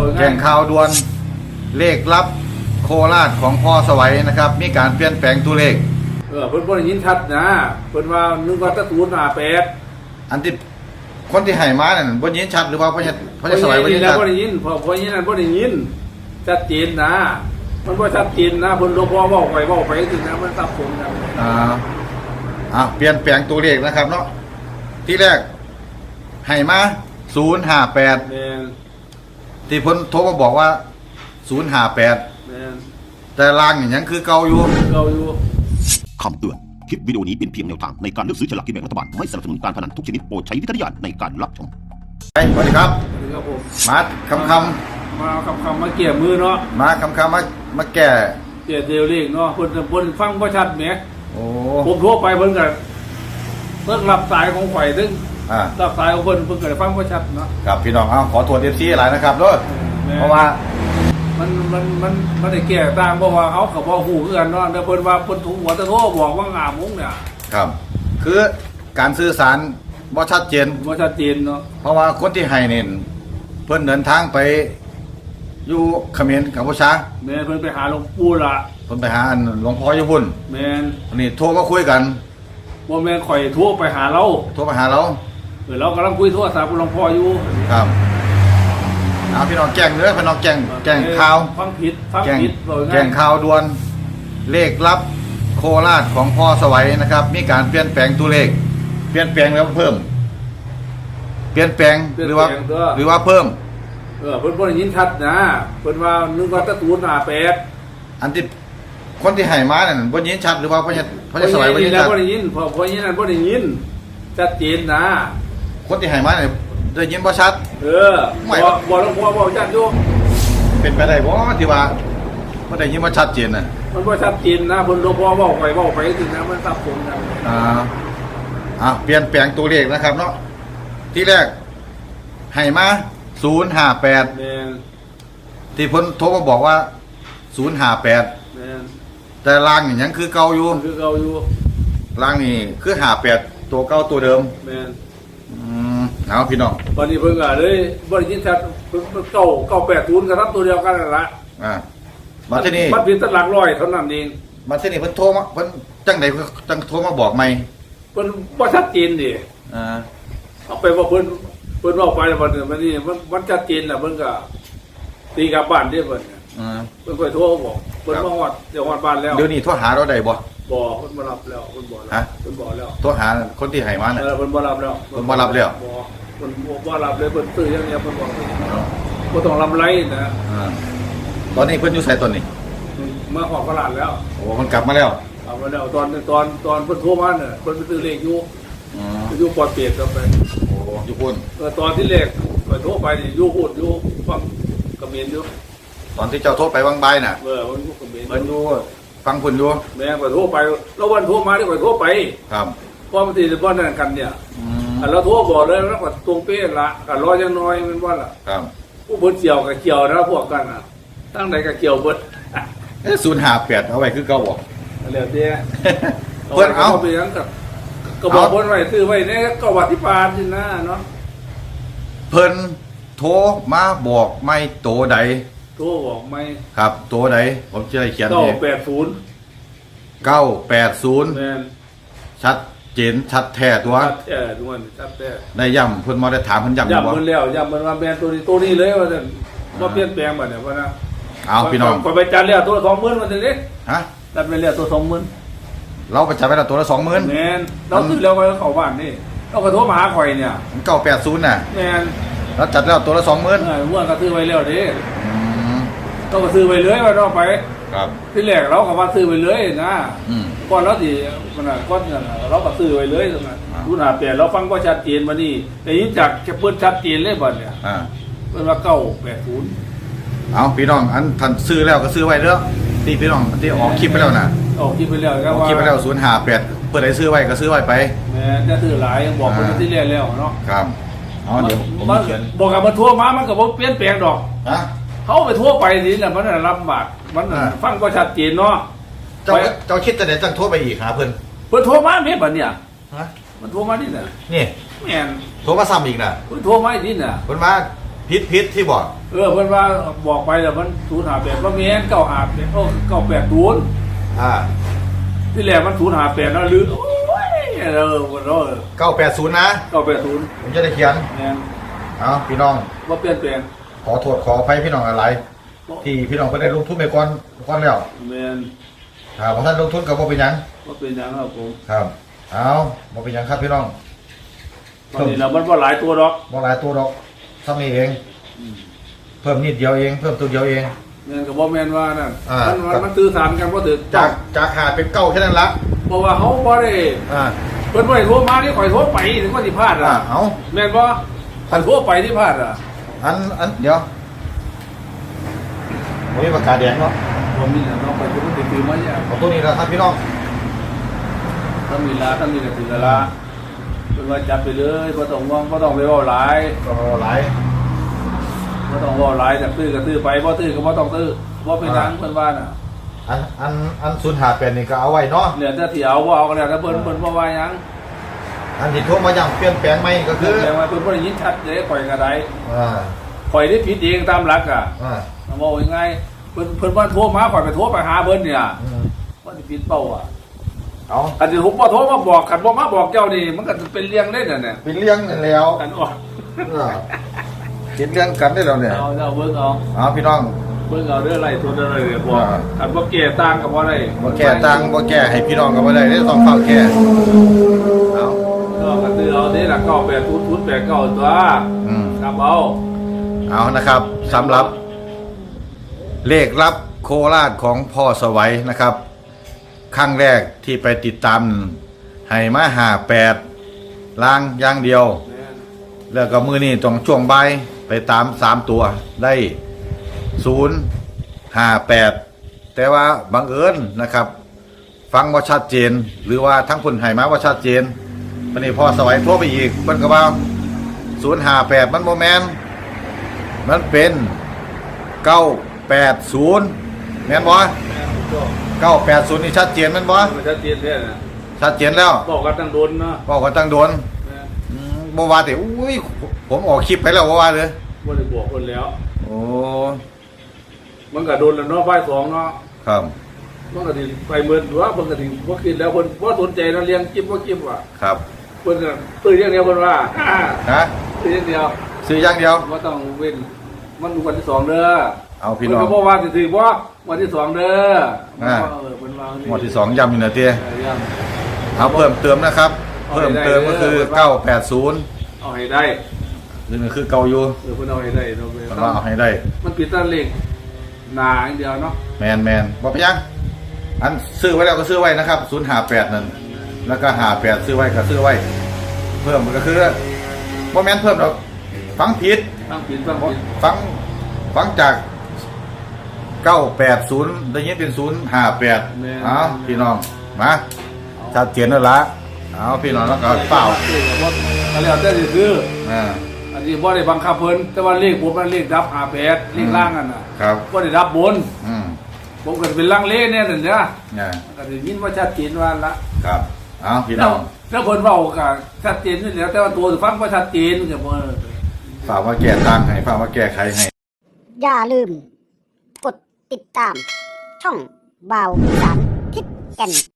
บอกง่ายแจ้งข่าวด่วนเลขลับโคราชของพ่อสวัยนะครับ มีการเปลี่ยนแปลงตัวเลข เออเพิ่นบ่ได้ยินชัดนะเพิ่นว่านึกว่าตะตูนหน้าแปดอันที่คนที่ให้มานั่นบ่ยินชัดหรือว่าพ่อจะพ่อจะสวัยบ่ยินแล้ชัวดบ่ได้ยินพอพอยินนั่นบ่ได้ยินชัดเจนนะ มันบ่ชัดเจนนะเพิ่นหลวงพ่อเว้าไปเว้าไปสินะมันสับสนนะอ่าอ่าเปลี่ยนแปลงตัวเลขนะครับเนาะที่แรกให้มา058แม่น ที่เพิ่นโทรมาบอกว่า058แม่นแต่ล่างนี่ยังคือเก่าอยู่ เราอยู่คำเตือน คลิปวิดีโอนี้เป็นเพียงแนวทางในการเลือกซื้อฉลากกินแบ่งรัฐบาล ไม่สนับสนุนการพนันทุกชนิดโปรดใช้วิจารณญาณในการรับชม ไปสวัสดีครับ นี่ครับผมมาคำคมาเอาคำคำมาเกี่ยมือเนาะำมาคำคำมามาแก้เกี่ยเดียวเลขเนาะเพิ่นเพิ่นฟังบ่ชัดแหมโอ้ผมโทรไปเพิ่นก็เพิ่นรับสายของข่อยถึง อ่า รับสายของเพิ่นเพิ่นก็ได้ฟังบ่ชัดเนาะกับพี่น้องเอาขอโทษเอฟซีหลายนะครับเด้อแม่เพราะว่า มันมันมันมันได้แก้ต่างเพราะว่าเขากับว่าหูคือกันเนาะแต่เพิ่นว่าเพิ่นถูกหัวตะโทบอกว่างามุ้งเนี่ยครับ คือการสื่อสารบ่ชัดเจน บ่ชัดเจนเนาะเพราะว่าคนที่ให้เนี่ยเพิ่นเดินทางไป อยู่เขมรกัมพูชาแม่นเพิ่นไปหาหลวงปู่ละเพิ่นไปหาอันหลวงพ่ออยู่พุ่นแม่นอันนี้โทรมาคุยกันบ่แม่นข่อยโทั่วไปหาเราโทรมาหาเรา เออเรากำลังคุยโทรศัพท์กับหลวงพ่ออยู่ครับเอาพี่น้องแจ้งเนื้อพี่น้องแจ้งแจ้งข่าวฟังผิดฟังแจ้งผิดบอกแจ้งข่าวด่วนเลขลับโคราชของพ่อสวัยนะครับ มีการเปลี่ยนแปลงตัวเลข เปลี่ยนแปลงแล้วเพิ่ม เปลี่ยนแปลงหรือว่า หรือว่าเพิ่ม เออเพิ่นบ่ได้ยินชัดนะเพิ่นว่านึกว่าตะตูนหน้าแปดอันที่คนที่ให้มานั่นบ่ยินชัดหรือว่าพ่อจะพ่อจะสวัยบ่ยินแล้วชัดบ่ได้ยินพอพอยินนั่นบ่ได้ยินชัดเจนนะ คนที่ให้มาเนี่ยได้ยินบ่ชัด เออไม่ บอกบอกหลวงพ่อบอกชัดอยู่เป็นไปได้บ่ที่ว่าบ่ได้ยินว่าชัดเจนน่ะมันบ่ชัดเจนนะเพิ่นหลวงพ่อเว้าไปเว้าไปสินะมันสับสนนะอ่าอ่าเปลี่ยนแปลงตัวเลขนะครับ เนาะที่แรกให้มา058 แม่นที่เพิ่นโทรมาบอกว่า 058 แม่นแต่ล่างนี่ยังคือเก่าอยู่มันคือเก่าอยู่ล่างนี่คือ58ตัวเก่าตัวเดิมแม่นอืม เอาพี่น้องตอนนี้เพิ่นก็เลยบ่ได้ยินชัดเพิ่นเก่าเก่า80ก็รับตัวเดียวกันนั่นล่ะอ่ามาที่นี่มันเพียงแต่หลักร้อยเท่านั้นเองมาที่นี่เพิ่นโทรมาเพิ่นจังไดเพิ่นจังโทรมาบอกใหม่เพิ่นบ่ชัดเจนดิอ่าเอาไปว่าเพิ่นเพิ่นเว้าไปแล้วมันมันนี่มันมันชัดเจนน่ะเพิ่นก็ตีกลับบ้านเด้เพิ่นน่ะอ่าเพิ่นค่อยโทรบอกเพิ่นมาฮอดเดี๋ยวฮอดบ้านแล้วเดี๋ยวนี้โทรหาเราได้บ่บ่เพิ่นบ่รับแล้วเพิ่นบ่รับฮะเพิ่นบ่แล้วโทรหาคนที่ให้มาน่ะเออเพิ่นบ่รับแล้วเพิ่นบ่รับแล้วบ่ เพิ่นบ่รับเลยเพิ่นซื้ออย่างเดียวเพิ่นบอกบ่ต้องรับไรนะอ่าตอนนี้เพิ่นอยู่ไสตอนนี้มาขอตลาดแล้วโอ้เพิ่นกลับมาแล้วเอามาแล้วตอนตอนตอนเพิ่นโทรมาเนี่ยเพิ่นไปซื้อเลขอยู่อืมอยู่ปอดเปียกกันไปโอ้อยู่พุ่นเออตอนที่เลขเพิ่นโทรไปนี่อยู่พูดอยู่ฟังกระเมียนอยู่ตอนที่เจ้าโทรไปวังใบายน่ะเออเพิ่นอยู่กระเมียนเพิ่นอยู่ฟังพุ่นอยู่แม่ก็โทรไปแล้ววันโทรมาที่ข่อยโทรไปครับเพราะมันสิบ่นั่นกันเนี่ย อืมอัน เราโทรบอกเลยแล้วก็ตรงเป๊ะละก็รอจังน้อยมันว่าล่ะครับผู้เบิดเกี่ยวกับเกี่ยวนะพวกกันน่ะตั้งใดก็เกี่ยวเบิดเอ๊ะ058เอาไว้คือเก่าบ่เหลือเด้เพิ่นเอาไปยังกับก็บอกเพิ่นไว้ซื้อไว้ในก็วัติปานนี่นะเนาะเพิ่นโทรมาบอกไม่โตใดโทรบอกไหมครับโตใดผมจะได้เขียนเก้าเองแปดศูนย์980แม่นชัด เจนชัดแท้ตัวชัดแท้ด้วยชัดแท้ได้ย่ำเพิ่นมาได้ถามเพิ่นย่ำอยู่ย้ำบ่ มันแล้วย้ำมันว่าแม่นตัวนี้ตัวนี้เลยว่าซั่นว่าเปลี่ยนแปลงบัดเนี่ยว่านะเอาพี่น้องก็ไปจัดแล้วตัวละ20,000มันเด้ฮะ จัดไปแล้วตัว20,000เราไปจับไปแล้วตัวละ20,000แม่นเราซื้อแล้วก็เข้าบ้านนี่เราก็โทรมาหาข่อยเนี่ย980น่ะแม่นแล้วจัดแล้วตัวละเอ20,000อม่วนก็ซื้อไว้แล้วเด้อืม เราก็ซื้อไว้เลยว่าเราไป ครับ ที่แรกเราก็ว่าซื้อไว้เลยนะอืมก่อนเราสิมันน่ะก่อนนั้นน่ะเราก็ซื้อไว้เลยตรงนั้นอ่า ดูหน้าเปลี่ยนเราฟังก็ชัดเจนมานี่แต่ยินจากจะเปิ้นชัดเจนเลยบัดเนี่ยอ่าเปิ้นว่าเก้าแปดศูนย์เอาพี่น้องอันท่านซื้อแล้วก็ซื้อไว้เด้อที่พี่น้องที่ออกคลิปไปแล้วน่ะออกคิดไปแล้วอก็อกว่าคลิปไปแล้ว058เพิ่นได้ซื้อไว้ก็ซื้อไว้ไปแม่จะซื้อหลายยังบอกคนอ่า ที่แรกแล้วเนาะครับเอาเดี๋ยวผมมันเขียนบอกกับมันทั่วมามันก็บ่เปลี่ยนแปลงดอกฮะ เขาไปทั่วไปนี่แหละมันน่ะลำบากมันน่ะอ่า ฟังก็ชัดเจนเนาะเจ้าเจ้าคิดจะได้จังโทรไปอีกหาเพิ่นเพิ่นโทรมาแม่บัดเนี่ย ฮะมันโทรมานี่น่ะนี่แม่นโทรมาซ้ำอีกน่ะเพิ่นโทรมาอีกนี่น่ะ เพิ่นว่าพิษพิษที่บอกเออเพิ่นว่าบอกไปแล้วมันศูนย์หาแปดว่ามีแอนเก้าหาแปดโอ้เก้าแปดศูนย์อ่าที่แรกมันศูนย์หาแปดนะลืมโอ้ยเออมันเออเก้าแปดศูนย์นะเก้าแปดศูนย์ผมจะได้เขียนแม่นเอาพี่น้องว่าเปลี่ยนแปลง ขอโทษขออภัยพี่น้องอะไร ที่พี่น้องไปได้ลงทุนไปก่อนก่อนแล้วแม่นถ้าพอท่านลงทุนกับบ่เป็นหยังว่าเป็นหยังครับผมครับ เอาบ่เป็นหยังครับพี่น้องตอนนี้เรามันว่าหลายตัวดอกบ่หลายตัวดอกทำนี่เอง เพิ่มนิดเดียวเอง เพิ่มตัวเดียวเอง แม่นกับว่าแม่นว่านั่นอ่ามันมันมันตื้อสารกันว่าถึกจากจากหาเป็นเก้าแค่นั้นละเพราะว่าเขาบ่ได้อ่าเพิ่นบ่ได้โทรมานี่ข่อยโทรไปถึงว่าสิพลาดอ่าอะเอาแม่นบ่คันโทรไปที่พลาดอะ อันอันเดี๋ยววันนี้ปากกาแดงเนาะผมมีแล้วเนาะไปถึงมันตื่นมาเนี่ยเอาตัวนี้นะครับพี่น้องถ้ามีลาถ้ามีก็ถึงละเป็นว่าจับไปเลยบ่ต้องว่างบ่ต้องไปเว้าหลายก็หลายบ่ต้องเว้าหลายจักตื้อก็ตื้อไปบ่ตื้อก็บ่ต้องตื้อบ่เป็นหยังเพิ่นว่าน่ะอันอันอันศูนย์หาแปดนี่ก็เอาไว้เนาะเหลือแต่ที่เอาบ่เอาก็แล้วแต่เพิ่นเพิ่นบ่ว่าหยัง อันที่โทรมาย้ำเปลี่ยนแปลงไหมก็คือแต่ว่าเพิ่นบ่ได้ยินชัดเด้ข่อยก็ได้อ่าข่อยได้ผิดเองตามหลักอะอ่าเอาว่ายังไงเพิ่นเพิ่นว่าโทรมาข่อยไปโทรไปหาเพิ่นเนี่ยอืมว่าสิผิดเป้าอะเอาอันที่ผมบ่โทรมาบอกกันบ่มาบอกเจ้านี่มันก็เป็นเรื่องได้น่ะเนี่ยเป็นเรื่องนั่นแล้วกันอ่อนอ่าเป็นเรื่องกันได้แล้วเนี่ยเอาเอาเบิ่งเอาเอาพี่น้องเบิ่งเอาเด้ออะไรตัวเด้ออะไรเดี๋ยวบอกอ่าอันบ่แก่ต่างกับบ่ได้บ่แก้ตังค์บ่แก้ให้พี่น้องก็บ่ได้ได้ต้องเฝ้าแก้เอาก็กันตื้อ เอาเด้ล่ะ98ทุนทุน89ตัวอืม ครับเอาเอานะครับสำหรับ เลขลับโคราชของพ่อสวัยนะครับ ครั้งแรกที่ไปติดตามให้มาหาแปดลางอย่างเดียว แม่นแล้วก็มือนี่ตรงช่วงใบายไปตามสามตัวได้ศูนย์ห้าแปดแต่ว่าบังเอิญนะครับ ฟังว่าชัดเจนหรือว่าทั้งคนให้มาว่าชัดเจน วันนี้พอสวัยโทรไปอีกมันก็ว่าศูนย์ห้าแปดมันโมแมนมันเป็นเก้าแปดศูนย์แม่นบ่แม่นถูกต้องเก้าแปดศูนย์นี่ชัดเจนแม่นบ่มันชัดเจนแท้น่ะชัดเจนแล้วบอกกันตั้งโดนเนาะบอกกันตั้งโดนแม่นอืมบ่ว่าแต่อุ้ยผมออกคลิปไปแล้วบ่ว่าเลยบ่ได้บอกคนแล้วโอ้มันก็โดนแล้วเนาะฝ่ายสองเนาะครับมันก็สิไปเหมือนว่าเพิ่นก็สิบ่คิดแล้วเพิ่นบ่สนใจนะเลี้ยงกิ๊บบ่กิ๊บว่ะครับ เพิ่นก็ตื้ออย่างเดียวเพิ่นว่าฮะตื้ออย่างเดียวซื้ออย่างเดียวบ่ต้องเว้นมันวันที่สองเด้อเอาพี่น้องเพิ่นก็บ่ว่าสิถือบ่วันที่สองเด้ออ่า เออเพิ่นว่าหมวดที่สองย้ำอยู่นะเตี้ยเออยังเอาเพิ่มเติมนะครับ เอาเพิ่มให้ได้เติมก็คือเด้อ980เอาให้ได้นี่มันคือเก่าอยู่เออเพิ่นเอาให้ได้เนาะมันว่าเอาให้ได้ มันปิดตาเลขหนาอย่างเดียวเนาะแมนแมนบอกไปยัง อันซื้อไว้แล้วก็ซื้อไว้นะครับ 058 นั่น แล้วก็58ซื้อไว้ก็ซื้อไว้ เพิ่มก็คือบ่แม่นเพิ่มหรอกฟังผิดตั้งปิดตั้งปิดฟังฟังจาก980ได้ยินเป็น058เอาพี่น้องมาชัดเจนแล้วละเอาพี่น้องแล้วก็เปล่าเลขก็บ่ก็แล้วแต่สิซื้ออ่าอันนี้บ่ได้บังคับเพิ่นแต่ว่าเลขผมมันเลขดับ58เลขล่างนั่นน่ะครับบ่ได้ดับบนอืมผมก็เป็นลังเลเนี่ยนั่นเนี่ยเนี่ยก็ได้ยินว่าชัดเจนว่าละครับ เอาพี่แล้น้วองแล้วคนเว้าก็ชัดเจนนี่แหล้วแต่ว่าตัวฟังบ่ชัดเจนก็บ่ฝากมาแก้ต่างให้ฝากมาแก้ไขให้ อย่าลืม กดติดตาม ช่องบาวสารทิศแก่น